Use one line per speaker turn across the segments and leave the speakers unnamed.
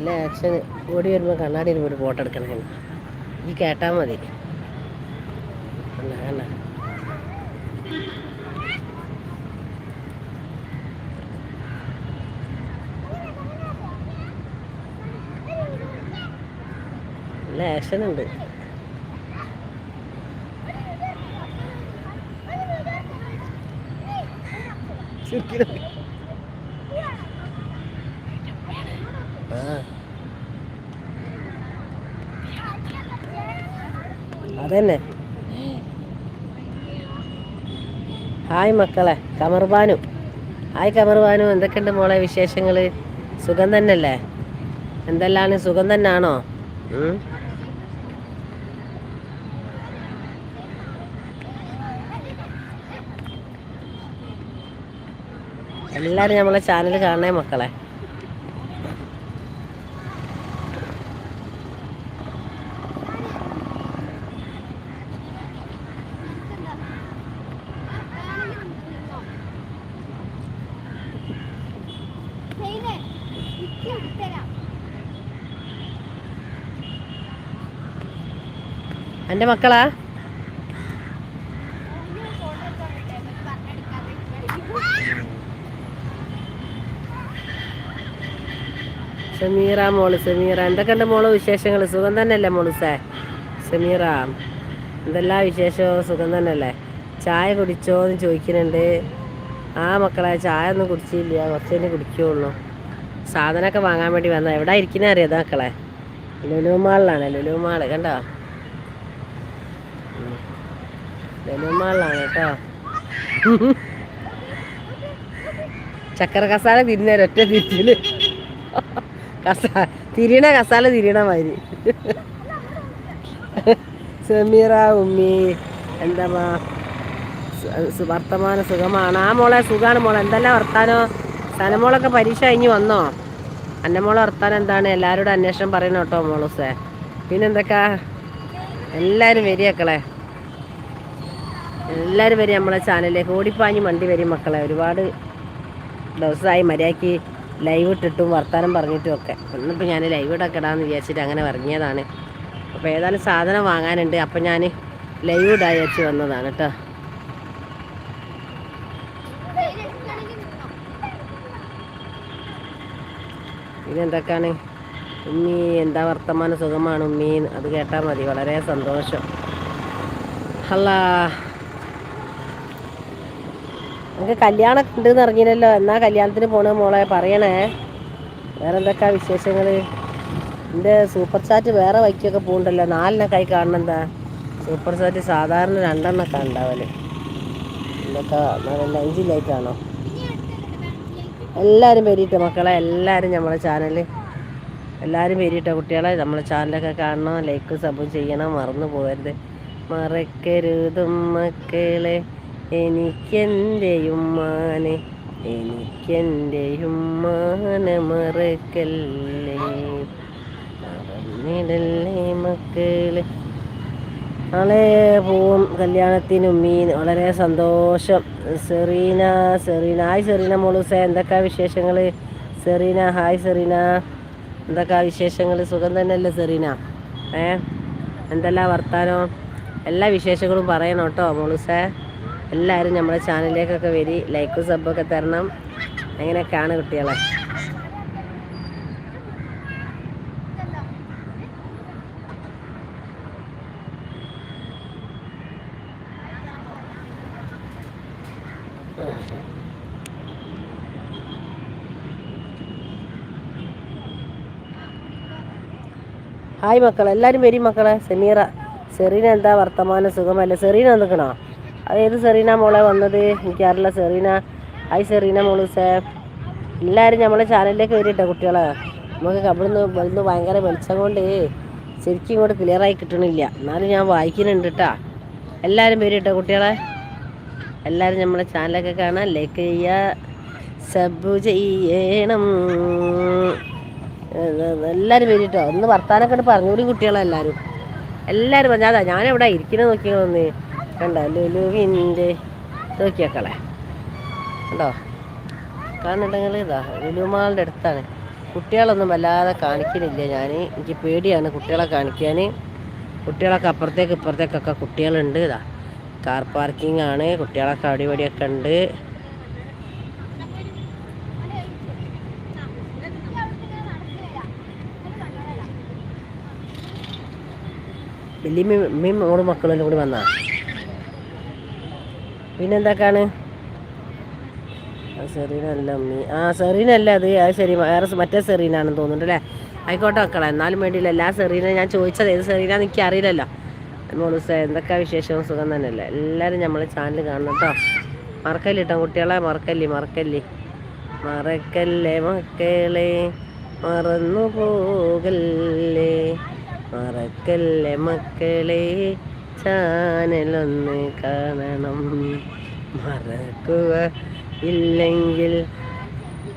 നല്ല ആക്ഷൻ ഓടി വരുമ്പോൾ കണ്ണാടി ഒരു ഫോട്ടോ എടുക്കണേ ഈ കേട്ടാൽ മതി. കണ്ട കണ്ട നല്ല ആക്ഷൻ ഉണ്ട്. ചിരിക്കണ. ആ അതന്നെ. ഹായ് മക്കളെ കമർബാനു ഹായ് കമർബാനു എന്തൊക്കെയുണ്ട് മോളെ വിശേഷങ്ങൾ സുഖം തന്നെയല്ലേ? എന്തെല്ലാണ്? സുഖം തന്നെയാണോ? എല്ലാവരും നമ്മളെ ചാനൽ കാണണേ മക്കളെ. എന്റെ മക്കളാ? സമീറ മോൾ സമീറ. എന്തൊക്കെയുണ്ട് മോൾ വിശേഷങ്ങൾ സുഖം തന്നെയല്ലേ മോൾ സേ? സമീറ എന്തെല്ലാം വിശേഷമോ സുഖം തന്നെയല്ലേ? ചായ കുടിച്ചോ എന്ന് ചോദിക്കുന്നുണ്ട്. ആ മക്കളെ ചായ ഒന്നും കുടിച്ചില്ല. കുറച്ചേ കുടിക്കുകയുള്ളൂ സാധനമൊക്കെ വാങ്ങാൻ വേണ്ടി വന്ന എവിടെ ഇരിക്കുന്ന അറിയാതെ മക്കളെ? ലുലു മാളിലാണ് ലുലു മാൾ. കണ്ടോ? മാളിലാണ് കേട്ടോ. ചക്കര കസാല തിരിഞ്ഞ ഒറ്റ തിരിച്ചിൽ കസാ തിരിയണ കസാല തിരിയണ മാതിരി. സമീറ ഉമ്മി എന്താ വർത്തമാന സുഖമാണ്. ആ മോളെ സുഖമാണ് മോളെ. എന്തെല്ലാം വർത്താനോ? സനമോളൊക്കെ പരീക്ഷ കഴിഞ്ഞ് വന്നോ? അന്നമോളെ വർത്താനം എന്താണ്? എല്ലാവരോടും അന്വേഷണം പറയണം കേട്ടോ മോളൂസേ. പിന്നെന്തൊക്കെ? എല്ലാവരും വരികക്കളെ എല്ലാവരും വരും നമ്മളെ ചാനലിലേക്ക്. ഓടിപ്പാഞ്ഞ് മണ്ടി വരും മക്കളെ. ഒരുപാട് ദിവസമായി മര്യാദയ്ക്ക് ലൈവ് ഇട്ടിട്ടും വർത്താനം പറഞ്ഞിട്ടും ഒക്കെ. ഇന്നിപ്പോൾ ഞാൻ ലൈവ് ഇടൊക്കെ ഇടാമെന്ന് വിചാരിച്ചിട്ട് അങ്ങനെ ഇറങ്ങിയതാണ്. അപ്പോൾ ഏതായാലും സാധനം വാങ്ങാനുണ്ട്. അപ്പം ഞാൻ ലൈവ് ഇടാൻ വിചാരിച്ച് വന്നതാണ് കേട്ടോ. ഇതെന്തൊക്കെയാണ് ഉമ്മി എന്താ വർത്തമാന? സുഖമാണ് ഉമ്മി. അത് കേട്ടാൽ മതി. വളരെ സന്തോഷം. അല്ല നമുക്ക് കല്യാണം ഉണ്ടെന്ന് അറിഞ്ഞില്ലല്ലോ. എന്നാ കല്യാണത്തിന് പോണ മോളെ? പറയണേ. വേറെ എന്തൊക്കെയാ വിശേഷങ്ങൾ എന്റെ സൂപ്പർ ചാറ്റ് വേറെ വൈക്കൊക്കെ പോകുന്നുണ്ടല്ലോ നാലിനൊക്കെ കാണണം എന്താ? സൂപ്പർ ചാറ്റ് സാധാരണ രണ്ടെണ്ണൊക്കെ ഉണ്ടാവൽ. എന്തൊക്കെ അഞ്ചിലേക്കാണോ എല്ലാവരും പേരിട്ട് മക്കളെ എല്ലാവരും നമ്മളെ ചാനൽ എല്ലാവരും പേരിട്ട കുട്ടികളെ. നമ്മളെ ചാനലൊക്കെ കാണണം ലൈക്ക് സബ് ചെയ്യണം മറന്നു പോകരുത് മറക്കരുതും മക്കളെ. എനിക്കെന്റെ ഉമ്മാനെ എനിക്കെന്റെ ഉമ്മാനെ മറക്കല്ലേ? മറന്നിടല്ലേ മക്കളെ. നാളെ പോവും കല്യാണത്തിനും മീൻ. വളരെ സന്തോഷം. സെറീന സെറീന. ഹായ് സെറീന മോളൂസ. എന്തൊക്കെയാണ് വിശേഷങ്ങൾ സെറീന ഹായ് സെറീന. എന്തൊക്കെയാ വിശേഷങ്ങൾ സുഖം തന്നെയല്ലേ സെറീന? ഏ? എന്തെല്ലാം വർത്താനോ? എല്ലാ വിശേഷങ്ങളും പറയണം കേട്ടോ മോളൂസേ. എല്ലാവരും നമ്മുടെ ചാനലിലേക്കൊക്കെ വരി ലൈക്കും സബ്ബൊക്കെ തരണം. അങ്ങനെയൊക്കെയാണ് കുട്ടികളെ? ഹായ് മക്കളെ എല്ലാവരും വരും മക്കളെ. സെമീറ സെറീന എന്താ വർത്തമാന? സുഖമല്ല? സെറീന നിൽക്കണോ അത് ഏത് സെറീന മോളെ വന്നത്? എനിക്കറിയില്ല സെറീന. ഹായ് സെറീന മോൾ സേ. എല്ലാവരും നമ്മളെ ചാനലിലേക്ക് വരിട്ടോ കുട്ടികളെ. നമുക്ക് അവിടുന്ന് വന്ന് ഭയങ്കര വെളിച്ചം കൊണ്ട് ശരിക്കും ഇങ്ങോട്ട് ക്ലിയറായി കിട്ടണില്ല. എന്നാലും ഞാൻ വായിക്കുന്നുണ്ട് കേട്ടാ എല്ലാവരും വരിട്ടോ കുട്ടികളെ? എല്ലാവരും നമ്മളെ ചാനലൊക്കെ കാണാൻ ലൈക്ക് ചെയ്യുക. സബ് ചെയ്യണം. എല്ലാവരും വരിട്ടോ ഒന്ന് വർത്താനൊക്കെ ഇട്ട് പറഞ്ഞൂടി കുട്ടികളെല്ലാവരും എല്ലാവരും പറഞ്ഞാൽ അതാ ഞാനെവിടെ ഇരിക്കുന്നത് നോക്കിയൊന്ന് കണ്ട ലുലുവിന്റെ നോക്കിയേക്കളെ. കണ്ടോ? കാണുന്നുണ്ടെങ്കിൽ ഇതാ ലുലുമാളുടെ അടുത്താണ്. കുട്ടികളൊന്നും വല്ലാതെ കാണിക്കുന്നില്ല ഞാൻ എനിക്ക് പേടിയാണ് കുട്ടികളെ കാണിക്കാൻ കുട്ടികളൊക്കെ അപ്പുറത്തേക്ക് ഇപ്പുറത്തേക്കൊക്കെ കുട്ടികളുണ്ട്. ഇതാ കാർ പാർക്കിംഗ് ആണ് കുട്ടികളൊക്കെ അവിടെ ഇവിടെയൊക്കെ ഉണ്ട്. വലിയ മീൻ മോൾ മക്കളെല്ലാം കൂടി വന്നാ. പിന്നെന്തൊക്കെയാണ് സെറീനല്ല അമ്മി ആ സെറീനല്ല അത് അത് ശരി വേറെ മറ്റേ സെറീനാണെന്ന് തോന്നുന്നുണ്ട് അല്ലേ? ആയിക്കോട്ടെ മക്കളെ എന്നാലും വേണ്ടിയില്ല. എല്ലാ സെറീന ഞാൻ ചോദിച്ചത് ഏത് സെറീനാന്ന് എനിക്ക് അറിയില്ലല്ലോ. മോളൂസ എന്തൊക്കെ വിശേഷവും സുഖം തന്നെയല്ലേ? എല്ലാവരും നമ്മൾ ചാനൽ കാണണം കേട്ടോ. മറക്കല്ലേ കേട്ടോ കുട്ടികളെ? മറക്കല്ലേ മറക്കല്ലേ? മറക്കല്ലേ മക്കളെ? മറന്നു പോകല്ലേ? മറക്കല്ലേ മക്കളെ ചാനലൊന്ന് കാണണം മറക്കുക ഇല്ലെങ്കിൽ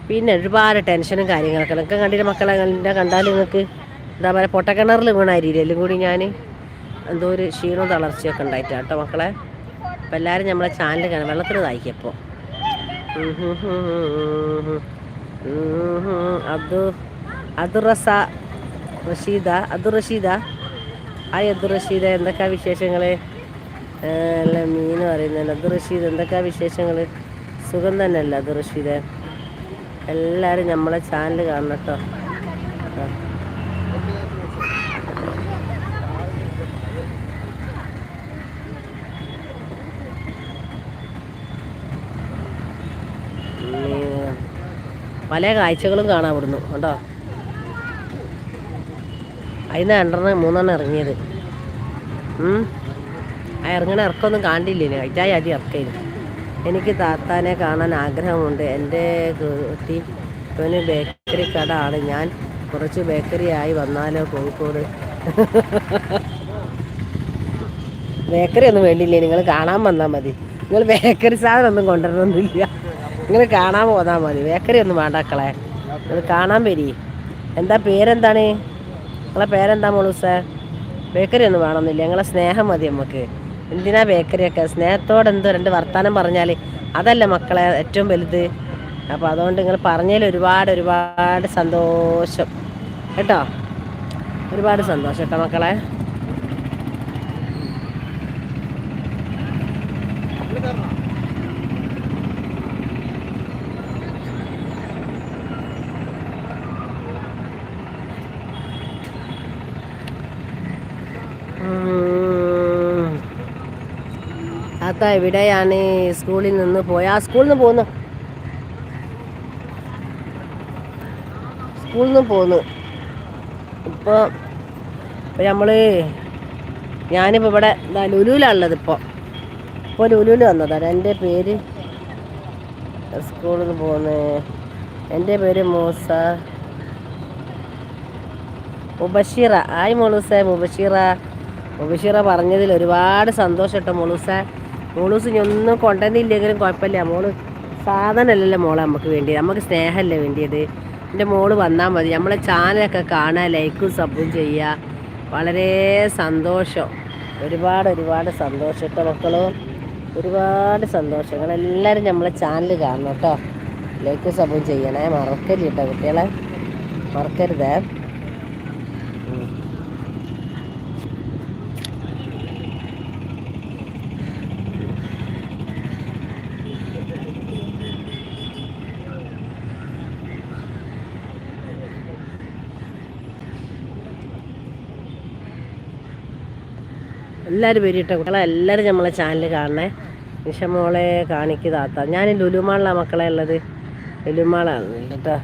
പിന്നെ ഒരുപാട് ടെൻഷനും കാര്യങ്ങളൊക്കെ നിങ്ങൾക്ക് കണ്ടിട്ട് മക്കളെ കണ്ടാൽ നിങ്ങൾക്ക് എന്താ പറയുക പൊട്ടക്കിണറിൽ വീണായിരിക്കും എല്ലാം കൂടി ഞാൻ എന്തോ ഒരു ക്ഷീണവും തളർച്ചയൊക്കെ ഉണ്ടായിട്ട് കേട്ടോ മക്കളെ അപ്പം എല്ലാവരും നമ്മളെ ചാനൽ കാണാം വെള്ളത്തിൽ തായിക്കപ്പോൾ അത് അത് റസ റഷീദ അബ്ദുൾ റഷീദ. ഹായ് അബ്ദുൾ റഷീദ എന്തൊക്കെയാ വിശേഷങ്ങൾ അല്ല മീൻ പറയുന്നത് അബ്ദുൾ റഷീദ് എന്തൊക്കെയാ വിശേഷങ്ങൾ സുഖം തന്നെയല്ല അബ്ദുൾ റഷീദ? എല്ലാവരും നമ്മളെ ചാനൽ കാണണം കേട്ടോ പല കാഴ്ചകളും കാണാൻ വിടുന്നു കേട്ടോ അതിന് രണ്ടെണ്ണം മൂന്നെണ്ണം ഇറങ്ങിയത്. ആ ഇറങ്ങണ ഇറക്കമൊന്നും കാണ്ടില്ലേ കഴിച്ചാൽ അതി ഇറക്കയില്ല എനിക്ക് താത്താനെ കാണാൻ ആഗ്രഹമുണ്ട്. എന്റെ കുട്ടി ഇവന് ബേക്കറി കട ആണ് ഞാൻ കുറച്ച് ബേക്കറി ആയി വന്നാലോ കോഴിക്കോട്. ബേക്കറി ഒന്നും വേണ്ടിയില്ലേ നിങ്ങൾ കാണാൻ വന്നാൽ മതി. നിങ്ങൾ ബേക്കറി സാധനം ഒന്നും കൊണ്ടുവരണമെന്നില്ല. നിങ്ങൾ കാണാൻ പോന്നാൽ മതി. ബേക്കറി ഒന്നും വേണ്ടാക്കളെ നിങ്ങൾ കാണാൻ വരി. എന്താ പേരെന്താണ്? നിങ്ങളെ പേരെന്താ മോളൂസേ? ബേക്കറി ഒന്നും വേണമെന്നില്ല. ഞങ്ങളെ സ്നേഹം മതി നമുക്ക് എന്തിനാ ബേക്കറിയൊക്കെ? സ്നേഹത്തോടെ എന്തോ രണ്ട് വർത്താനം പറഞ്ഞാൽ അതല്ല മക്കളെ ഏറ്റവും വലുത്. അപ്പോൾ അതുകൊണ്ട് നിങ്ങൾ പറഞ്ഞതിൽ ഒരുപാട് ഒരുപാട് സന്തോഷം. കേട്ടോ? ഒരുപാട് സന്തോഷം കേട്ടോ മക്കളെ. താത്ത എവിടെയാണ് സ്കൂളിൽ നിന്ന് പോയ? ആ സ്കൂളിൽ നിന്ന് പോന്നു. സ്കൂളിൽ നിന്ന് പോന്നു. ഇപ്പോൾ നമ്മൾ ഞാനിപ്പോൾ ഇവിടെ ലുലുവിലാണുള്ളത് ഇപ്പോൾ ഇപ്പോൾ ലുലുവിൽ വന്നതാണ് എന്റെ പേര് സ്കൂളിൽ നിന്ന് പോന്ന്. എന്റെ പേര് മൂസ. മുബഷീറ. ആയി മോളൂസേ മുബഷീറ. മുബഷീറ പറഞ്ഞതിൽ ഒരുപാട് സന്തോഷം കേട്ടോ മോളൂസേ. മോളൂസ് ഇനി ഒന്നും കൊണ്ടുവന്നില്ലെങ്കിലും കുഴപ്പമില്ല. മോൾ സാധനമല്ലല്ലോ മോളെ നമുക്ക് വേണ്ടിയത്. നമുക്ക് സ്നേഹമല്ലേ വേണ്ടിയത്. എന്റെ മോൾ വന്നാൽ മതി. നമ്മളെ ചാനലൊക്കെ കാണുക ലൈക്കും സബും ചെയ്യുക. വളരെ സന്തോഷം. ഒരുപാട് ഒരുപാട് സന്തോഷം കേട്ടോ മക്കളും. ഒരുപാട് സന്തോഷങ്ങൾ എല്ലാവരും നമ്മളെ ചാനൽ കാണണം കേട്ടോ. ലൈക്കും സബും ചെയ്യണേ. മറക്കല്ലേ കേട്ടോ കുട്ടികളെ. മറക്കരുതേ. എല്ലാവരും വരിട്ടെ കുട്ടികളെ എല്ലാവരും നമ്മളെ ചാനൽ കാണണേ. നിഷമോളെ കാണിക്ക് താത്ത. ഞാൻ ലുലുമാളിലാണ് മക്കളെ ഉള്ളത്. ലുലുമാളാണ് കേട്ടോ.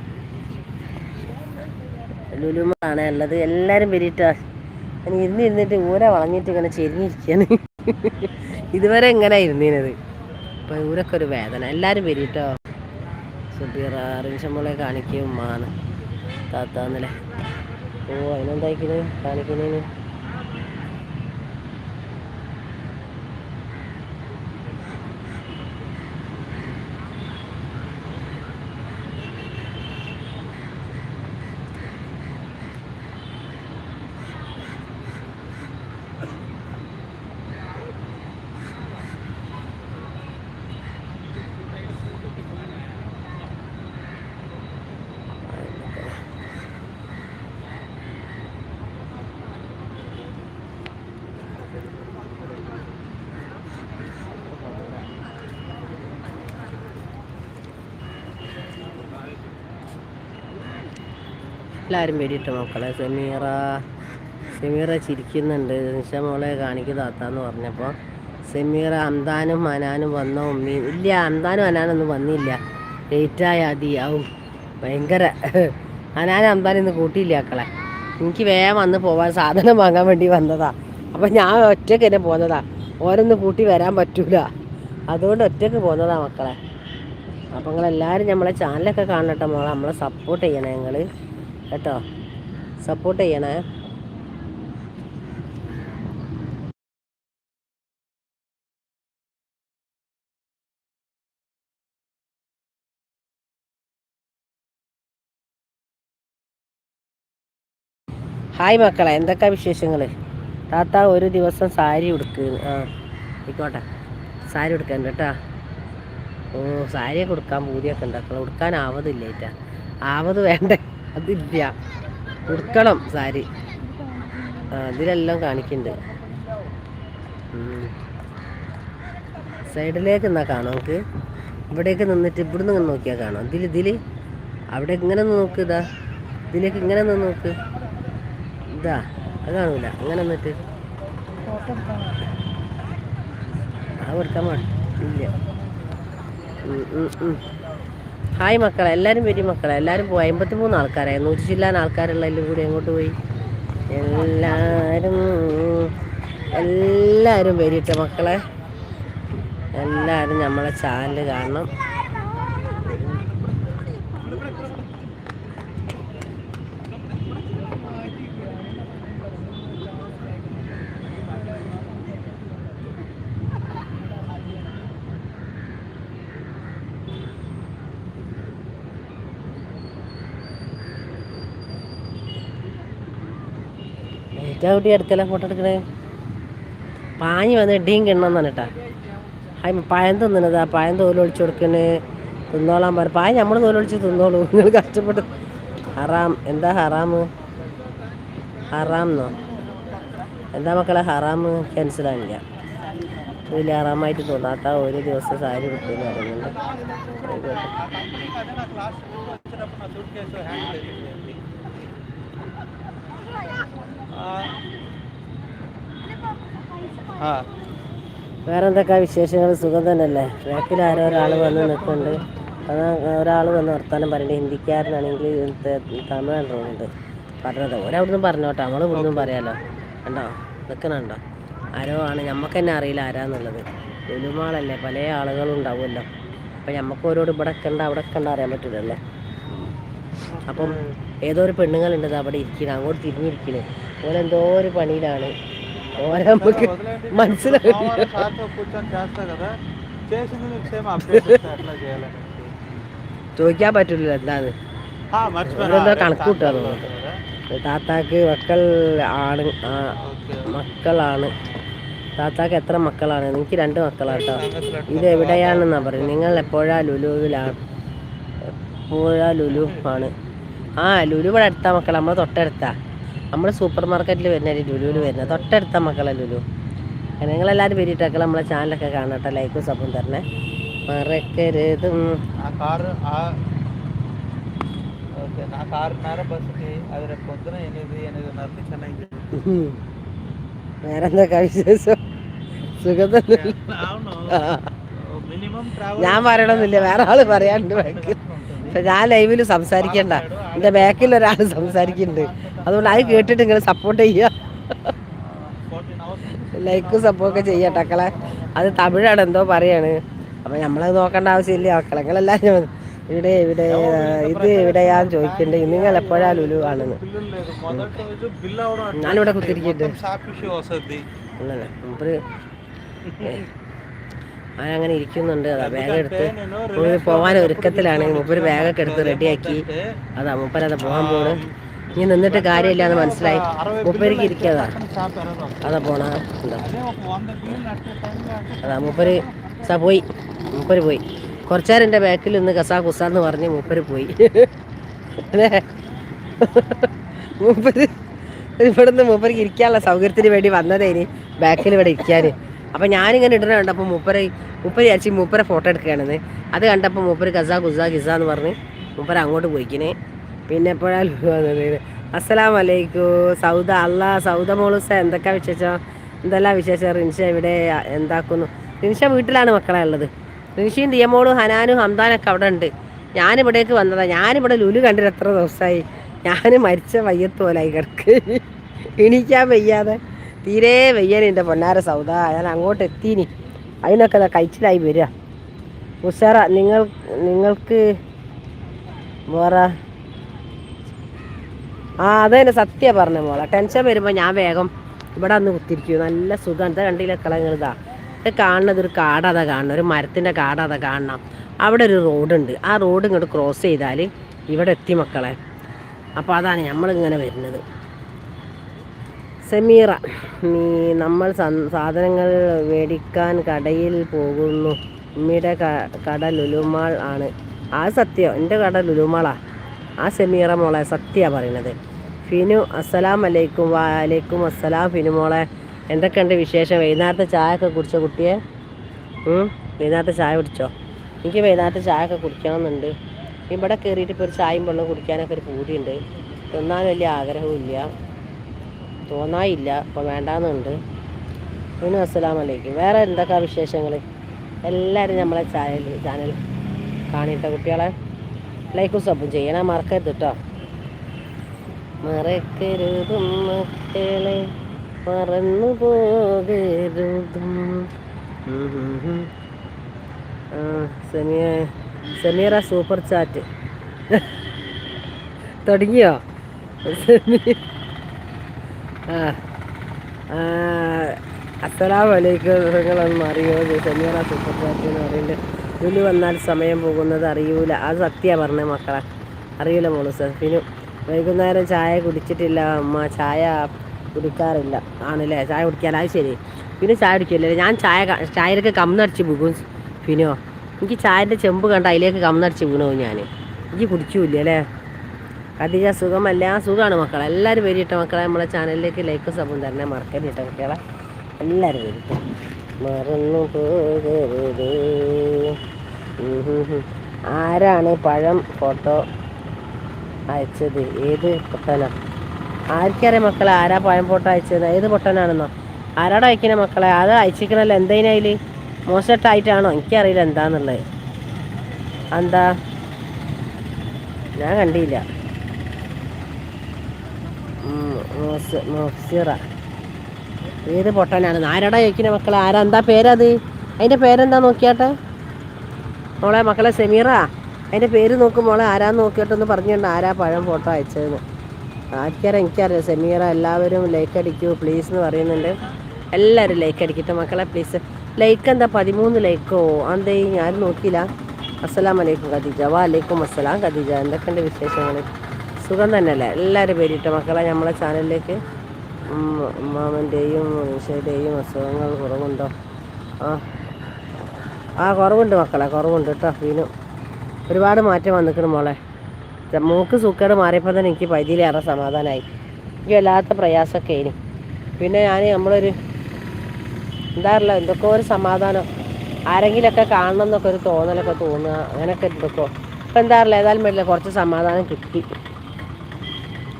ലുലുമാളാണ് ഉള്ളത്. എല്ലാവരും വരിട്ടോ ഞാൻ ഇരുന്ന് ഇരുന്നിട്ട് ഊര വളഞ്ഞിട്ട് ഇങ്ങനെ ചെരിഞ്ഞിരിക്കുകയാണ് ഇതുവരെ എങ്ങനെ ഇരുന്നീനത്. അപ്പൊ ഊരൊക്കെ ഒരു വേദന. എല്ലാവരും വരിട്ടോ സുബീറ റിൻഷമോളെ കാണിക്കും ഉമ്മാണ് താത്താന്നല്ലേ. ഓ അതിനെന്തായിക്കുന്നത് കാണിക്കുന്നതിന് എല്ലാവരും വരിട്ട് മക്കളെ സെമീറ സെമീറ ചിരിക്കുന്നുണ്ട്. നിഷ മോളെ കാണിക്കു താത്താന്ന് പറഞ്ഞപ്പോൾ സെമീറ അന്താനും അനാനും വന്ന ഉമ്മയും ഇല്ല അന്താനും അനാനൊന്നും വന്നില്ല. ലേറ്റായ അതിയാവും. ഭയങ്കര. അനാനും അന്താനും ഇന്ന് കൂട്ടിയില്ല മക്കളെ. എനിക്ക് വേഗം വന്ന് പോവാൻ സാധനം വാങ്ങാൻ വേണ്ടി വന്നതാ. അപ്പം ഞാൻ ഒറ്റയ്ക്ക് തന്നെ പോന്നതാ. ഓരോന്ന് കൂട്ടി വരാൻ പറ്റൂല. അതുകൊണ്ട് ഒറ്റയ്ക്ക് പോന്നതാ മക്കളെ. അപ്പം നിങ്ങളെല്ലാവരും നമ്മളെ ചാനലൊക്കെ കാണട്ടെ മോളെ. നമ്മളെ സപ്പോർട്ട് ചെയ്യണേ നിങ്ങൾ കേട്ടോ. സപ്പോർട്ട് ചെയ്യണേ. ഹായ് മക്കളെ എന്തൊക്കെ വിശേഷങ്ങൾ താത്ത ഒരു ദിവസം സാരി ഉടുക്കുക ആ ആയിക്കോട്ടെ. സാരി ഉടുക്കാൻ കേട്ടാ. ഓ സാരിയൊക്കെ ഉടുക്കാൻ പൂതിയൊക്കെ ഉണ്ടാക്കണം ഉടുക്കാൻ ആവതില്ല ഏറ്റാ ആവത് വേണ്ട? അതില്ല. ഉടുക്കണം സാരി. അതിലെല്ലാം കാണിക്കുന്നുണ്ട്. സൈഡിലേക്ക് നിന്നാ കാണാം നമുക്ക്. ഇവിടേക്ക് നിന്നിട്ട് ഇവിടുന്ന് ഇങ്ങനെ നോക്കിയാൽ കാണാം. ഇതിൽ ഇതിൽ അവിടെ ഇങ്ങനെ നോക്ക് ഇതാ. ഇതിലേക്ക് ഇങ്ങനെ ഒന്ന് നോക്ക്. ഇതാ അത് കാണൂല. അങ്ങനെ നിന്നിട്ട്. ആ കൊടുക്കാൻ പാടില്ല. ഇല്ല. ഹായ് മക്കളെ എല്ലാവരും വരും മക്കളെ. എല്ലാവരും പോയി. അമ്പത്തി മൂന്ന് ആൾക്കാരായി. നൂറ്റി ചില്ലാൻ ആൾക്കാരുള്ളതിലും കൂടി അങ്ങോട്ട് പോയി. എല്ലാവരും എല്ലാവരും വരിട്ടെ മക്കളെ. എല്ലാവരും നമ്മളെ ചാനൽ കാണണം. ഏറ്റവും കുട്ടി അടുക്കല ഫോട്ടോ എടുക്കണേ. പാഞ്ഞ് വന്ന് ഇടിയും കിണ്ണമെന്നാണ് കേട്ടാ. ഹായ് പഴം തിന്നണതാ. പഴം തോലൊളിച്ച് കൊടുക്കണേ. തിന്നോളാൻ പറ. പായ നമ്മൾ തോലൊളിച്ച് തിന്നോളൂ. നിങ്ങൾ കഷ്ടപ്പെട്ട്. ഹറാം. എന്താ ഹറാമ് ഹറാംന്നോ? എന്താ മക്കളെ ഹറാമ് ക്യാൻസലാണില്ല വലിയ ഹറാമായിട്ട് തോന്നാത്ത ഒരു ദിവസം സാരി കിട്ടിയെന്ന് പറയുന്നുണ്ട്. ആയിക്കോട്ടെ.
हाँ
വേറെ എന്തൊക്കെ വിശേഷങ്ങൾ? സുഖം തന്നെയല്ലേ? ബാക്കിൽ ആരോ ഒരാൾ വന്ന് നിൽക്കുന്നുണ്ട് അത് ഒരാൾ വന്ന് വർത്താനം പറയണ്ട. ഹിന്ദിക്കാരനാണെങ്കിൽ തമിഴാണ് തോന്നുന്നുണ്ട്. പറഞ്ഞത്. ഒരവിടുന്ന് പറഞ്ഞോട്ടെ. നമ്മൾ ഇവിടുന്ന് പറയാലോ. കണ്ടോ? നിൽക്കണുണ്ടോ ആരോ ആണ്. നമുക്ക് തന്നെ അറിയില്ല ആരാന്നുള്ളത്. ലുലുമാളല്ലേ പല ആളുകളും ഉണ്ടാവുമല്ലോ. അപ്പം നമുക്ക് ഓരോട് ഇവിടെ കണ്ട അവിടെ കണ്ട അറിയാൻ പറ്റില്ലല്ലേ അപ്പം ഏതോ ഒരു പെണ്ണുങ്ങളുണ്ട് അവിടെ ഇരിക്കുന്നത് അങ്ങോട്ട് തിരിഞ്ഞിരിക്കുന്നത് ഓരെന്തോ ഒരു പണിയിലാണ്. ഓനെ നമുക്ക്
മനസ്സിലാവില്ല.
ചോദിക്കാൻ പറ്റില്ല എന്താണ്
ഓനെന്തോ കണക്കൂട്ടാണ്
താത്താക്ക് മക്കൾ ആണ്. മക്കളാണ്. താത്താക്ക് എത്ര മക്കളാണ്? എനിക്ക് രണ്ട് മക്കളാട്ടോ ഇത് എവിടെയാണെന്നാണ് പറയുന്നത്? നിങ്ങൾ എപ്പോഴാ ലുലുവിലാണ് എപ്പോഴാ ലുലു ആണ്? ആ ലുലു ഇവിടെ അടുത്ത മക്കളെ. നമ്മളെ തൊട്ടടുത്താ. നമ്മൾ സൂപ്പർ മാർക്കറ്റിൽ വരുന്ന ലുലുവിൽ വരുന്നത്. തൊട്ടടുത്ത മക്കളെ ലുലു. നിങ്ങളെല്ലാവരും പേരിട്ടൊക്കെ നമ്മളെ ചാനലൊക്കെ കാണട്ടെ. ലൈക്കും സബും തരണേ മറക്കരുത്. ನಾ ಕಾರಿನಾರ വിശേഷം?
സുഖത്തൊന്നുമില്ല
ഞാൻ പറയണമെന്നില്ല വേറെ ആൾ പറയാനുണ്ട് ബാക്കിൽ ഞാൻ ലൈവിൽ സംസാരിക്കണ്ട. എന്റെ ബാക്കിൽ ഒരാൾ സംസാരിക്കുന്നുണ്ട്. അതുകൊണ്ട് അത് കേട്ടിട്ട് ഇങ്ങനെ സപ്പോർട്ട് ചെയ്യുക. ലൈക്കും സപ്പോർട്ടൊക്കെ ചെയ്യട്ടക്കളെ അത് തമിഴാണ് എന്തോ പറയാണ്. അപ്പൊ നമ്മളത് നോക്കേണ്ട ആവശ്യമില്ല. അക്കളങ്ങളെല്ലാം ഇവിടെ ഇവിടെ ഇത് എവിടെയാ ചോദിക്കണ്ടേ. നിങ്ങൾ എപ്പോഴാ ലുലു ആണെന്ന് ഞാനിവിടെ അങ്ങനെ ഇരിക്കുന്നുണ്ട്. അതാ ബാഗ് എടുത്ത് പോവാൻ പോകാൻ ഒരുക്കത്തിലാണ് മുമ്പ് ബാഗൊക്കെ എടുത്ത് റെഡിയാക്കി അതാ മുമ്പരതാ പോകാൻ പോണ്. നീ നിന്നിട്ട് കാര്യമില്ല എന്ന് മനസ്സിലായി. മൂപ്പരിക്ക് ഇരിക്കാതാ. അതാ പോണ അതാ മൂപ്പര് സാ പോയി. മൂപ്പര് പോയി. കുറച്ചേരം എന്റെ ബാക്കിൽ നിന്ന് കസാ കുസ എന്ന് പറഞ്ഞ് മൂപ്പര് പോയി. അല്ലേ? മൂപ്പര് ഇവിടെ നിന്ന് മൂപ്പർക്ക് ഇരിക്കാനുള്ള സൗകര്യത്തിന് വേണ്ടി വന്നതേ ഇനി ബാക്കിൽ ഇവിടെ ഇരിക്കാൻ അപ്പൊ ഞാനിങ്ങനെ ഇടണ കണ്ടപ്പോൾ മൂപ്പര് മൂപ്പര് ചേച്ചി മൂപ്പരെ ഫോട്ടോ എടുക്കുകയാണെന്ന്. അത് കണ്ടപ്പോൾ മൂപ്പര് കസ കുസാ കിസാന്ന് പറഞ്ഞ് മൂപ്പര അങ്ങോട്ട് പോയിക്കണേ പിന്നെ എപ്പോഴാണ് വന്നത്? അസ്സലാം വലൈക്കും സൗദ അല്ല സൗദ മോളൂസ എന്തൊക്കെ വിശേഷം? എന്തെല്ലാം വിശേഷം? റിൻഷ ഇവിടെ എന്താക്കുന്നു? റിൻഷ വീട്ടിലാണ് മക്കളെ ഉള്ളത്. റിൻഷയും ദിയമോളും ഹനാനും ഹംദാനൊക്കെ അവിടെ ഉണ്ട്. ഞാനിവിടേക്ക് വന്നതാണ് ഞാനിവിടെ ലുലു കണ്ടിട്ട് എത്ര ദിവസമായി. ഞാൻ മരിച്ച വയ്യത്ത് പോലായി കിടക്ക്. എണീക്കാൻ വയ്യാതെ. തീരെ വയ്യാൻ എന്റെ പൊന്നാര സൗദ. ഞാൻ അങ്ങോട്ട് എത്തീനി. അതിനൊക്കെ കഴിച്ചിലായി വരിക. ഉഷാറ. നിങ്ങൾ നിങ്ങൾക്ക് വേറെ ആ അതന്നെ സത്യം പറഞ്ഞ മോളെ. ടെൻഷൻ വരുമ്പോൾ ഞാൻ വേഗം ഇവിടെ വന്ന് കുത്തിരിക്കും. നല്ല സുഖം. എന്താ കണ്ടില്ല കളങ്ങളിതാ ഇത്? കാണുന്നത് ഒരു കാടതാ കാണണം ഒരു മരത്തിന്റെ കാടതാ കാണണം. അവിടെ ഒരു റോഡുണ്ട് ആ റോഡ് ഇങ്ങോട്ട് ക്രോസ് ചെയ്താൽ ഇവിടെ എത്തി മക്കളെ. അപ്പോൾ അതാണ് നമ്മളിങ്ങനെ വരുന്നത്. സെമീറ നീ നമ്മൾ സാധനങ്ങൾ മേടിക്കാൻ കടയിൽ പോകുന്നു. ഉമ്മിയുടെ കട ലുലുമാൾ ആണ്. ആ സത്യം. എന്റെ കട ലുലുമാളാ. ആ സെമീറ മോളെ സത്യ പറയണത്. ഫിനു അസ്സലാം അലൈക്കും. വാലൈക്കും അസ്സലാം ഫിനു മോളെ. എന്തൊക്കെയുണ്ട് വിശേഷം? വൈകുന്നേരത്തെ ചായ ഒക്കെ കുടിച്ചോ കുട്ടിയെ? വൈകുന്നേരത്തെ ചായ കുടിച്ചോ? എനിക്ക് വൈകുന്നേരത്തെ ചായ ഒക്കെ കുടിക്കണമെന്നുണ്ട്. ഇവിടെ കയറിയിട്ട് ഇപ്പോൾ ഒരു ചായയും വെള്ളം കുടിക്കാനൊക്കെ ഒരു പൂതിയുണ്ട്. തിന്നാൻ വലിയ ആഗ്രഹമില്ല തോന്നായില്ല. അപ്പോൾ വേണ്ടാന്നുണ്ട്. ഫിനു അസ്സലാം വലൈക്കും വേറെ എന്തൊക്കെ വിശേഷങ്ങൾ എല്ലാവരും നമ്മളെ ചാനൽ ചാനൽ കാണിയിട്ട കുട്ടികളെ? ലൈക്കും സബും ചെയ്യണം മറക്കരുത് കേട്ടോ മറക്കരുതും മക്കളെ. മറന്നു പോകരുതും സെമിയ സെമീറ സൂപ്പർ ചാറ്റ്. തുടങ്ങിയോ? ആ ആ, അസ്സലാമു അലൈക്കും നിങ്ങളൊന്നും അറിയോ? സെമീറ സൂപ്പർ ചാറ്റ് എന്ന് പറയുന്നത് ജോലി വന്നാൽ സമയം പോകുന്നത് അറിയൂല. അത് സത്യ പറഞ്ഞ മക്കളെ. അറിയൂല മോൾ പിന്നെ വൈകുന്നേരം ചായ കുടിച്ചിട്ടില്ല അമ്മ ചായ കുടിക്കാറില്ല. ആണല്ലേ? ചായ കുടിക്കാൻ അത് ശരി. പിന്നെ ചായ കുടിക്കില്ലേ ഞാൻ ചായ ചായയിലൊക്കെ കമ്മടിച്ച് പോകും പിന്നെയോ? എനിക്ക് ചായന്റെ ചെമ്പ് കണ്ട അതിലേക്ക് കമ്മടിച്ച് വീണു ഞാൻ എനിക്ക് കുടിച്ചില്ല അല്ലേ ഖദീജ സുഖമല്ല സുഖമാണ് മക്കളെ. എല്ലാവരും വരിയിട്ട മക്കളെ നമ്മളെ ചാനലിലേക്ക് ലൈക്ക് സബും തന്നെ മറക്കരുത് മക്കളെ എല്ലാവരും വരിട്ടോ മറന്നു പോകരുത്. ആരാണ് പഴം ഫോട്ടോ അയച്ചത്? ഏത് പൊട്ടനാ ആർക്കറിയാം മക്കളെ? ആരാ പഴം പൊട്ട അയച്ചത്? ഏത് പൊട്ടനാണെന്നോ? ആരാടാ അയക്കണേ മക്കളെ? അത് അയച്ചിക്കണല്ലോ എന്തതിനതിൽ മോശമായിട്ടാണോ എനിക്കറിയില്ല എന്താന്നുള്ളത്. എന്താ ഞാൻ കണ്ടില്ല. ഏത് പൊട്ടനാണ് ആരാടാ ചോദിക്കുന്ന മക്കളെ? ആരാ? എന്താ പേരത്? അതിന്റെ പേരെന്താ നോക്കിയാട്ടെ? മോളെ മക്കളെ സെമീറ? അതിന്റെ പേര് നോക്കുമ്പോൾ ആരാ ആരാന്ന് നോക്കിയിട്ടൊന്ന് പറഞ്ഞിട്ടുണ്ട് ആരാ പഴം ഫോട്ടോ അയച്ചതെന്ന്. ആർക്കറിയാം എനിക്കറിയാം. സെമീറ എല്ലാവരും ലൈക്ക് അടിക്കൂ പ്ലീസ് എന്ന് പറയുന്നുണ്ട്. എല്ലാവരും ലൈക്ക് അടിക്കട്ടെ മക്കളെ പ്ലീസ് ലൈക്ക് എന്താ? പതിമൂന്ന് ലൈക്കോ അന്തേ ഞാൻ നോക്കിയില്ല. അസ്സലാം വലൈക്കും ഖദീജ. വാലൈക്കും അസ്സലാം ഖദീജ. എന്തൊക്കെയുണ്ട് വിശേഷങ്ങൾ സുഖം തന്നെയല്ലേ? എല്ലാവരും പേരിട്ട മക്കളെ? നമ്മളെ ചാനലിലേക്ക് ഉമ്മാമന്റെയും നിഷയുടെയും അസുഖങ്ങൾ കുറവുണ്ടോ? ആ ആ കുറവുണ്ട് മക്കളെ കുറവുണ്ട് കേട്ടോ. വീണു ഒരുപാട് മാറ്റം വന്നിക്കണം മോളെ. മൂക്ക് സൂക്കേട് മാറിയപ്പോൾ തന്നെ എനിക്ക് പൈതിയിലേറെ സമാധാനമായി എനിക്ക് വല്ലാത്ത പ്രയാസമൊക്കെ ഇനി പിന്നെ ഞാൻ നമ്മളൊരു എന്താ പറയുക എന്തൊക്കെ ഒരു സമാധാനം. ആരെങ്കിലുമൊക്കെ കാണണം എന്നൊക്കെ ഒരു തോന്നലൊക്കെ തോന്നുക അങ്ങനെയൊക്കെ എന്തൊക്കെ. ഇപ്പം എന്താ പറയുക ഏതായാലും പറ്റില്ല കുറച്ച് സമാധാനം കിട്ടി.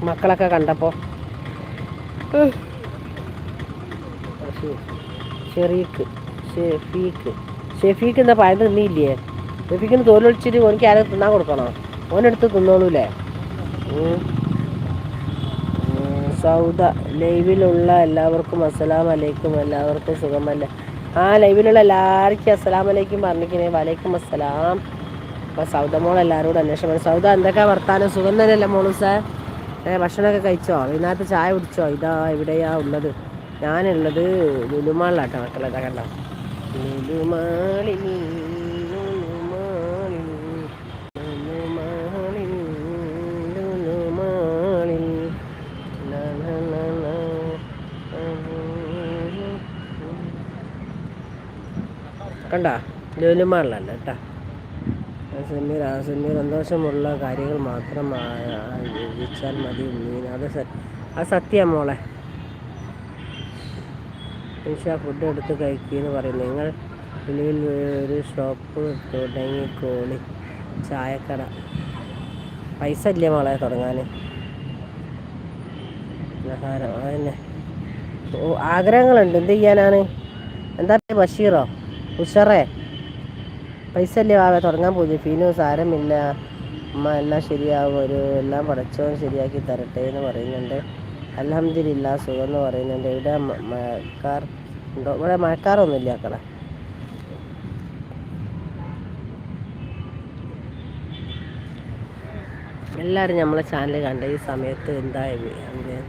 മക്കളൊക്കെ കണ്ടപ്പോൾ. ഷെറീക്ക് ഷെഫീക്ക് ഷെഫീക്ക് എന്താ പഴം തിന്നിയില്ലേ ഷെഫീക്കിന് തോലൊളിച്ചിട്ട് ഓനിക്ക് ആരും തിന്നാൻ കൊടുക്കണോ? ഓനെടുത്ത് തിന്നോളൂലേ സൗദ ലൈവിലുള്ള എല്ലാവർക്കും അസ്സലാം അലൈക്കും. എല്ലാവർക്കും സുഖമല്ല? ആ ലൈവിലുള്ള എല്ലാവർക്കും അസ്സലാം അലൈക്കും പറഞ്ഞിരിക്കണേ. വലൈക്കും അസ്സലാം. അപ്പോൾ സൗദ മോൾ എല്ലാവരോടും അന്വേഷണം സൗദ എന്തൊക്കെ വർത്താനം? സുഖം തന്നെയല്ലേ മോളു സാർ ഭക്ഷണമൊക്കെ കഴിച്ചോ? ഇന്നത്തെ ചായ കുടിച്ചോ? ഇതാ ഇവിടെയാ ഉള്ളത്. ഞാനുള്ളത് ലുലുമാളിലാട്ടോ മക്കളെ കണ്ടോ? ലുലുമാളിൽ കണ്ടോ? ലുലുമാളിലല്ല കേട്ടോ. സന്തോഷമുള്ള കാര്യങ്ങൾ മാത്രം ജീവിച്ചാൽ മതി അത് അത് സത്യം മോളെ. നിഷ ഫുഡ് എടുത്ത് കഴിക്കുമെന്ന് പറയും നിങ്ങൾ വെളിയിൽ ഒരു ഷോപ്പ് തുടങ്ങിക്കോളി ചായക്കട. പൈസ ഇല്ല മോളെ തുടങ്ങാൻ ആഹാരം അതന്നെ. ഓ ആഗ്രഹങ്ങളുണ്ട്. എന്ത് ചെയ്യാനാണ്? എന്താ ബഷീറോ ഉഷറേ? പൈസ അല്ലേ വാവ? തുടങ്ങാൻ പോയി. ഫീനു സാരമില്ല. അമ്മ എല്ലാം ശരിയാവും. ഒരു എല്ലാം പടച്ചവൻ ശരിയാക്കി തരട്ടെ എന്ന് പറയുന്നുണ്ട്. അലഹമില്ല സുഖം എന്ന് പറയുന്നുണ്ട്. ഇവിടെ മഴക്കാർ ഉണ്ടോ? ഇവിടെ മഴക്കാറൊന്നുമില്ല അക്കളെ എല്ലാവരും നമ്മളെ ചാനൽ കണ്ട ഈ സമയത്ത് എന്താ ഇത്? എന്ത്?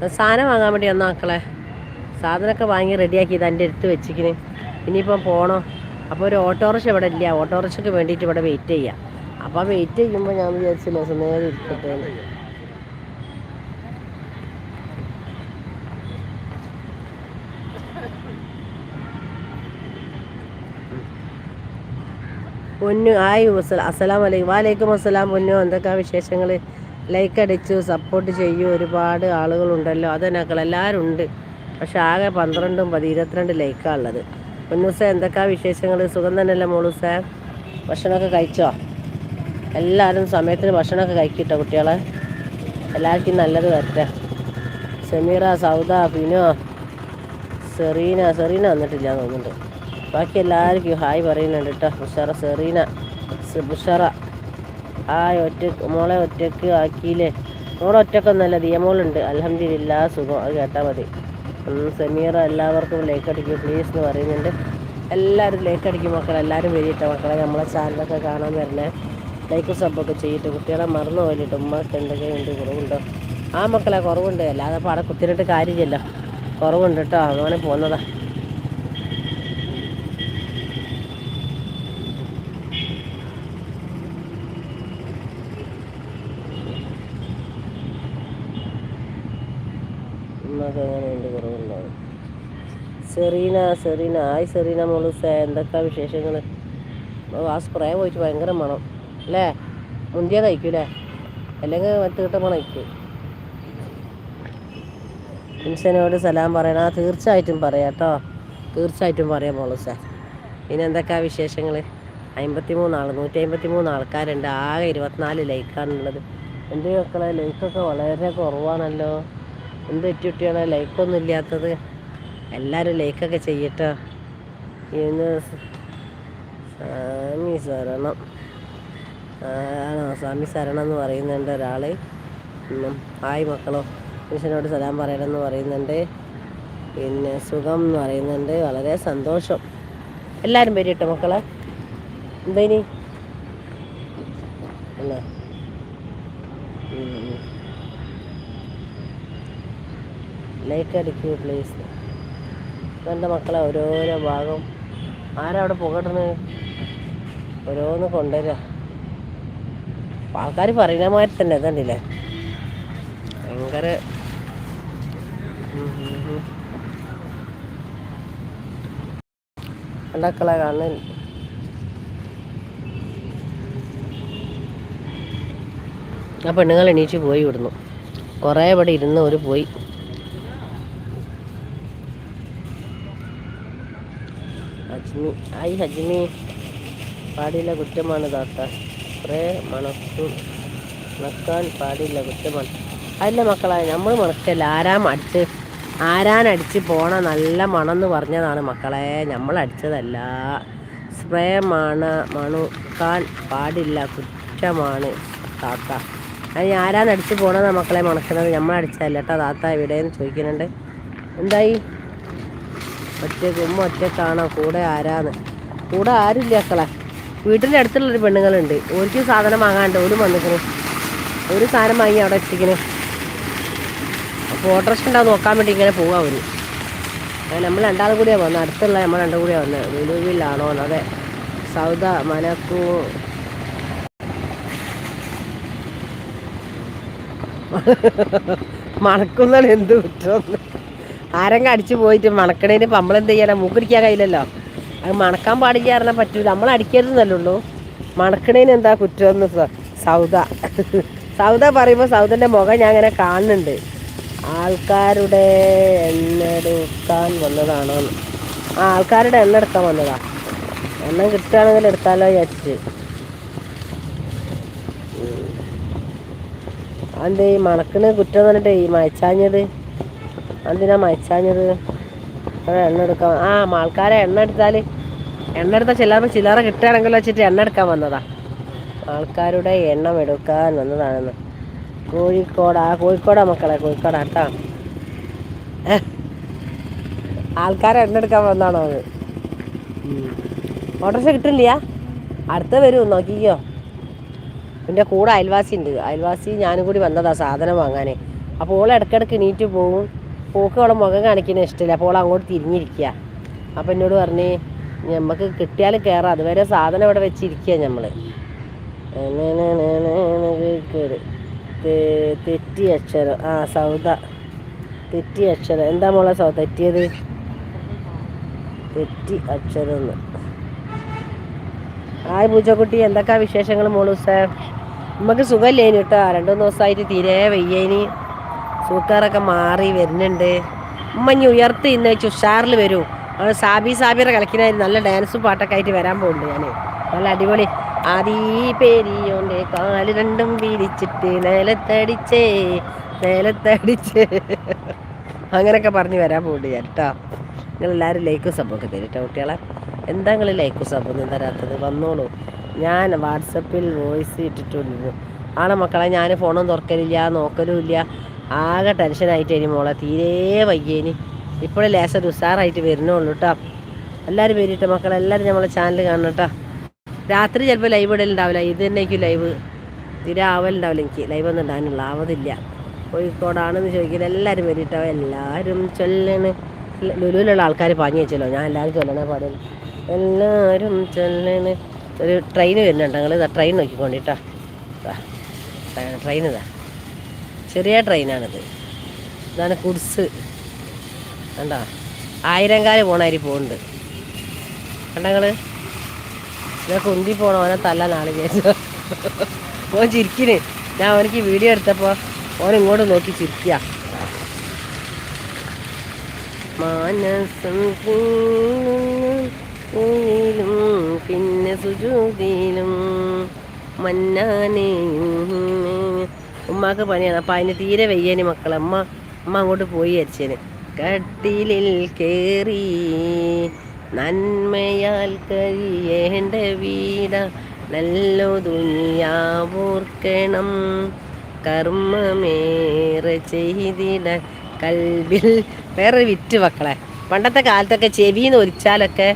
സ- സാധനം വാങ്ങാൻ വേണ്ടി വന്നോ മക്കളെ? സാധനമൊക്കെ വാങ്ങി റെഡിയാക്കി ഇത് എന്റെ അടുത്ത് വെച്ചിക്കിന് ഇനിയിപ്പം പോകണോ അപ്പോൾ ഒരു ഓട്ടോറിക്ഷ ഇവിടെ ഇല്ല. ഓട്ടോറിക്ഷയ്ക്ക് വേണ്ടിയിട്ട് ഇവിടെ വെയിറ്റ് ചെയ്യാം. അപ്പോൾ വെയിറ്റ് ചെയ്യുമ്പോൾ ഞാൻ വിചാരിച്ചു മാസം നേരെ ഇരിക്കട്ടെ. പൊന്നു ആയി അസ്സലാം വലൈക്കും വാലൈക്കും അസ്സലാം പൊന്നു എന്തൊക്കെയാ വിശേഷങ്ങൾ? ലൈക്ക് അടിച്ചു സപ്പോർട്ട് ചെയ്യൂ. ഒരുപാട് ആളുകളുണ്ടല്ലോ. അതെന്നാക്കൾ എല്ലാവരും ഉണ്ട് പക്ഷെ ആകെ പന്ത്രണ്ടും പതി ഇരുപത്തിരണ്ട് ലൈക്കാണ് ഉള്ളത്. പൊന്നൂസ എന്തൊക്കെയാ വിശേഷങ്ങൾ? സുഖം തന്നെയല്ലേ മോളൂസ ഭക്ഷണമൊക്കെ കഴിച്ചോ? എല്ലാവരും സമയത്തിന് ഭക്ഷണമൊക്കെ കഴിക്കട്ടോ കുട്ടികളെ. എല്ലാവർക്കും നല്ലത് വരട്ടെ. സെമീറ സൗദ ഫിനോ സെറീന സെറീന വന്നിട്ടില്ല എന്ന് തോന്നുന്നുണ്ട്. ബാക്കി എല്ലാവർക്കും ഹായ് പറയുന്നുണ്ട് കേട്ടോ. ബുഷറ സെറീന ബുഷറ ഹായ് ഒറ്റ മോളെ ഒറ്റയ്ക്ക് ആക്കിയില്ലേ? മോളെ ഒറ്റക്കൊന്നല്ല ദിയമോളുണ്ട്. അലഹമില്ല സുഖം. അത് കേട്ടാൽ മതി. സമീറ എല്ലാവർക്കും ലൈക്ക് അടിക്കും. പ്ലീസ് എന്ന് പറയുന്നുണ്ട്. എല്ലാവരും ലൈക്ക് അടിക്കും മക്കളെ. എല്ലാവരും വരിയിട്ട മക്കളെ. നമ്മളെ ചാനലൊക്കെ കാണാൻ വരണേ. ലൈക്ക് സബ്ബൊക്കെ ചെയ്തിട്ട് കുട്ടികളെ മറന്നു പോയിട്ട് ഉമ്മക്ക് എന്തൊക്കെയുണ്ട് ഉണ്ട് കുറവുണ്ടോ? ആ മക്കളെ കുറവുണ്ട്. അല്ലാതെ അപ്പോൾ അവിടെ കാര്യമില്ല കുറവുണ്ട് കേട്ടോ അങ്ങനെ പോകുന്നതാ. സെറീന സെറീന. ആയി സെറീന മോളൂസ എന്തൊക്കെ വിശേഷങ്ങൾ ആ സ്പ്രേ പോയിട്ട് ഭയങ്കര മണം. അല്ലേ? മുന്തിയ കഴിക്കൂലേ അല്ലെങ്കിൽ മറ്റു കിട്ട മണം കഴിക്കും. ഇൻസനോട് സലാം പറയണം. ആ തീർച്ചയായിട്ടും പറയാം കേട്ടോ. തീർച്ചയായിട്ടും പറയാം മോളൂസ ഇനി എന്തൊക്കെയാ വിശേഷങ്ങൾ അമ്പത്തി മൂന്നാൾ നൂറ്റി അമ്പത്തി മൂന്ന് ആൾക്കാരുണ്ട്. ആകെ ഇരുപത്തിനാല് ലൈക്കാണുള്ളത്. എന്റെ മക്കളെ? ലൈക്കൊക്കെ വളരെ കുറവാണല്ലോ. എന്ത് കുട്ടികളെ ലൈക്കൊന്നും ഇല്ലാത്തത്? എല്ലാവരും ലൈക്കൊക്കെ ചെയ്യട്ടോ. ഇന്ന് സ്വാമി ശരണം. ആണോ? സ്വാമി ശരണം എന്ന് പറയുന്നുണ്ട് ഒരാൾ ഹായ് മക്കളോ. മനുഷ്യനോട് സലാം പറയണമെന്ന് പറയുന്നുണ്ട്. പിന്നെ സുഖം എന്ന് പറയുന്നുണ്ട്. വളരെ സന്തോഷം. എല്ലാവരും വരും കേട്ടോ മക്കളെ. എന്തേനി? അല്ലേ? ലൈക്ക് അടിക്കൂ പ്ലീസ് എന്റെ മക്കളെ ഓരോരോ ഭാഗം. ആരവിടെ പുകട്ടണ് ഓരോന്ന് കൊണ്ടുവരിക ആൾക്കാർ പറയുന്ന മാതിരി തന്നെ കണ്ടില്ലേ ഭയങ്കര ഉണ്ടാക്കളെ കാണാൻ ആ പെണ്ണുങ്ങൾ എണീച്ച് പോയി വിടുന്നു കുറേ ഇവിടെ ഇരുന്ന് ഒരു പോയി. ഹജ്മി ഐ ഹജ്മി പാടില്ല കുറ്റമാണ് താത്ത കുറേ മണക്കു മണക്കാൻ പാടില്ല കുറ്റമാണ്. അല്ല മക്കളെ നമ്മൾ മണക്കല്ല. ആരാം അടിച്ച് ആരാനടിച്ച് പോണ നല്ല മണം എന്ന് പറഞ്ഞതാണ് മക്കളെ. നമ്മൾ അടിച്ചതല്ല. സ്പ്രേ മണ മണുക്കാൻ പാടില്ല കുറ്റമാണ് താത്ത അതിന് ആരാനടിച്ച് പോണതാണ് മക്കളെ മണക്കുന്നത്? നമ്മൾ അടിച്ചതല്ല കേട്ടോ താത്ത എവിടെയെന്ന് ചോദിക്കുന്നുണ്ട്. എന്തായി? ഒറ്റയ്ക്ക് ഉമ്മ ഒറ്റക്കാണോ കൂടെ ആരാന്ന്? കൂടെ ആരുമില്ല അക്കളെ വീട്ടിന്റെ അടുത്തുള്ളൊരു പെണ്ണുങ്ങളുണ്ട്. ഓർക്ക് സാധനം വാങ്ങാണ്ട് ഒരു വന്നിക്കണേ. ഒരു സാധനം വാങ്ങി അവിടെ എത്തിക്കണ്. അപ്പോൾ ഓട്ടോറിക്ഷ ഉണ്ടാവും നോക്കാൻ വേണ്ടി ഇങ്ങനെ അവർ. അങ്ങനെ നമ്മൾ രണ്ടാളും കൂടിയാണ് വന്നത്. അടുത്തുള്ള നമ്മൾ രണ്ടും കൂടിയാണ് വന്നത് ലുലുവിലാണോ അതെ. സൗദ മനക്കു മണക്കുന്നാണ് എന്ത് കുറ്റമെന്ന് ആരെങ്കിലും അടിച്ചു പോയിട്ട് മണക്കണേന് ഇപ്പം നമ്മളെന്ത് ചെയ്യാനാ? മൂക്കടിക്കാൻ കഴിയില്ലല്ലോ. അത് മണക്കാൻ പാടില്ല പറഞ്ഞാൽ പറ്റൂല. നമ്മൾ അടിക്കരുതെന്നല്ലുള്ളൂ മണക്കണേന് എന്താ കുറ്റമെന്ന് സൗദ. സൗദ പറയുമ്പോൾ സൗദന്റെ മുഖം ഞാൻ അങ്ങനെ കാണുന്നുണ്ട്. ആൾക്കാരുടെ എണ്ണെടുക്കാൻ വന്നതാണോ. ആ ആൾക്കാരുടെ എണ്ണ എടുക്കാൻ വന്നതാ. എണ്ണം കിട്ടുകയാണെങ്കിൽ എടുത്താലോ വിചാരിച്ച്. അതെന്തേ ഈ മണക്കിന് കുറ്റം പറഞ്ഞിട്ട് ഈ മയച്ചാഞ്ഞത്? എന്തിനാ മയച്ചാഞ്ഞത് എണ്ണ എടുക്കാൻ ആ ആൾക്കാരെ എണ്ണ എടുത്താൽ എണ്ണ എടുത്താൽ ചില്ലറ ചില്ലറ കിട്ടുകയാണെങ്കിലോ വെച്ചിട്ട് എണ്ണ എടുക്കാൻ വന്നതാ. ആൾക്കാരുടെ എണ്ണം എടുക്കാൻ വന്നതാണെന്ന്. കോഴിക്കോടാ കോഴിക്കോടാ മക്കളെ കോഴിക്കോടാ കേട്ടോ. ആൾക്കാരെ എണ്ണ എടുക്കാൻ വന്നതാണോ അത്? ഓട്ടോറിക്ഷ കിട്ടില്ല? അടുത്ത വരും നോക്കിക്കോ. എന്റെ കൂടെ അയൽവാസി ഉണ്ട് അയൽവാസി ഞാനും കൂടി വന്നതാ സാധനം വാങ്ങാനേ. അപ്പോൾ ഓൾ ഇടയ്ക്കിടയ്ക്ക് നീറ്റ് പോവും. പോക്ക് അവളെ മുഖം കാണിക്കുന്ന ഇഷ്ടമില്ല. അപ്പോൾ അവൾ അങ്ങോട്ട് തിരിഞ്ഞിരിക്കുക. അപ്പം എന്നോട് പറഞ്ഞ് നമുക്ക് കിട്ടിയാൽ കയറാം അതുവരെ സാധനം ഇവിടെ വെച്ചിരിക്കുക നമ്മൾ തെറ്റി അക്ഷരം ആ സൗദ തെറ്റി അക്ഷരം എന്താ മോളെ സൗ തെറ്റിയത് തെറ്റി അക്ഷരം എന്ന് ഹായ് പൂച്ചക്കുട്ടി എന്തൊക്കെയാ വിശേഷങ്ങൾ മോളൂസേ നമുക്ക് സുഖമില്ലേനി കേട്ടോ രണ്ടു ദിവസമായിട്ട് തീരെ വയ്യേനി സൂക്കാറൊക്കെ മാറി വരുന്നുണ്ട്. ഉമ്മഞ്ഞ് ഉയർത്തി ഇന്ന് വെച്ച് ഉഷാറിൽ വരൂ. അവൾ സാബി സാബിയുടെ കളിക്കണായിരുന്നു നല്ല ഡാൻസും പാട്ടൊക്കെ ആയിട്ട് വരാൻ പോകുന്നുണ്ട് ഞാൻ നല്ല അടിപൊളി. ആദീ പേരിയോണ്ട് കാൽ രണ്ടും പിരിച്ചിട്ട് നിലത്തടിച്ചേ നിലത്തടിച്ചേ. അങ്ങനെയൊക്കെ പറഞ്ഞ് വരാൻ പോകുന്നുണ്ട് ഞാൻ കേട്ടോ നിങ്ങളെല്ലാവരും ലൈക്കും സബ്ബൊക്കെ തരും കേട്ടോ കുട്ടികളെ. എന്താ നിങ്ങൾ ലൈക്കും സബ്ബൊന്നും തരാത്തത്? വന്നോളൂ. ഞാൻ വാട്സപ്പിൽ വോയിസ് ഇട്ടിട്ടുണ്ട്. ആളെ മക്കളെ ഞാൻ ഫോണും തുറക്കലില്ല നോക്കലും ഇല്ല ആകെ ടെൻഷനായിട്ട് ഇനി മോളെ തീരെ വയ്യേനി ഇപ്പോഴും ലേസർ ഉഷാറായിട്ട് വരുന്നുള്ളൂ കേട്ടോ എല്ലാവരും വരിട്ട മക്കളെ എല്ലാവരും നമ്മളെ ചാനൽ കാണണം കേട്ടോ രാത്രി ചിലപ്പോൾ ലൈവ് ഇടലുണ്ടാവില്ല ഇത് തന്നെ ലൈവ് തീരെ ആവലുണ്ടാവില്ല എനിക്ക്. ലൈവ് ഒന്നും ഉണ്ടാകാനുള്ള ആവതില്ല. കോഴിക്കോടാണെന്ന് ചോദിക്കില്ല എല്ലാവരും വരിട്ടോ എല്ലാവരും ചൊല്ലണ്. ലുലുവിലുള്ള ആൾക്കാർ പാഞ്ഞു വെച്ചല്ലോ. ഞാൻ എല്ലാവരും ചൊല്ലണേ പാടില്ല. എല്ലാവരും ചൊല്ലണ്. ഒരു ട്രെയിൻ വരുന്നുണ്ട്. ഞങ്ങൾ ഇതാ ട്രെയിൻ നോക്കിക്കൊണ്ടിട്ടാ ട്രെയിൻ ഇതാ. ചെറിയ ട്രെയിനാണിത്. ഇതാണ് കുഡ്സ്. കണ്ടോ? ആയിരങ്കാൽ പോണാരി പോകുന്നുണ്ട് കണ്ടങ്ങൾ ഞാൻ കുന്തി പോണ ഓനെ തല്ല നാളെ ചേച്ചോ ഓൻ ചിരിക്കിന്. ഞാൻ അവനക്ക് വീഡിയോ എടുത്തപ്പോൾ ഓൻ ഇങ്ങോട്ട് നോക്കി ചിരിക്കുക മാനസം ും പിന്നെ സുജൂതിയിലും മന്നാനെ ഉമ്മാക്ക് പണിയാണ്. അപ്പം അതിന് തീരെ വയ്യേനി മക്കളെ. അമ്മ അമ്മ അങ്ങോട്ട് പോയി അരിച്ചേന് കട്ടിലിൽ കേറി നന്മയാൽ കഴിയേണ്ട വീട. നല്ലോ ദുനിയാവോർക്കണം കർമ്മമേറെ ചെയ്തിട കൽവിൽ വേറെ വിറ്റ് മക്കളെ. പണ്ടത്തെ കാലത്തൊക്കെ ചെവിന്ന് ഒലിച്ചാലൊക്കെ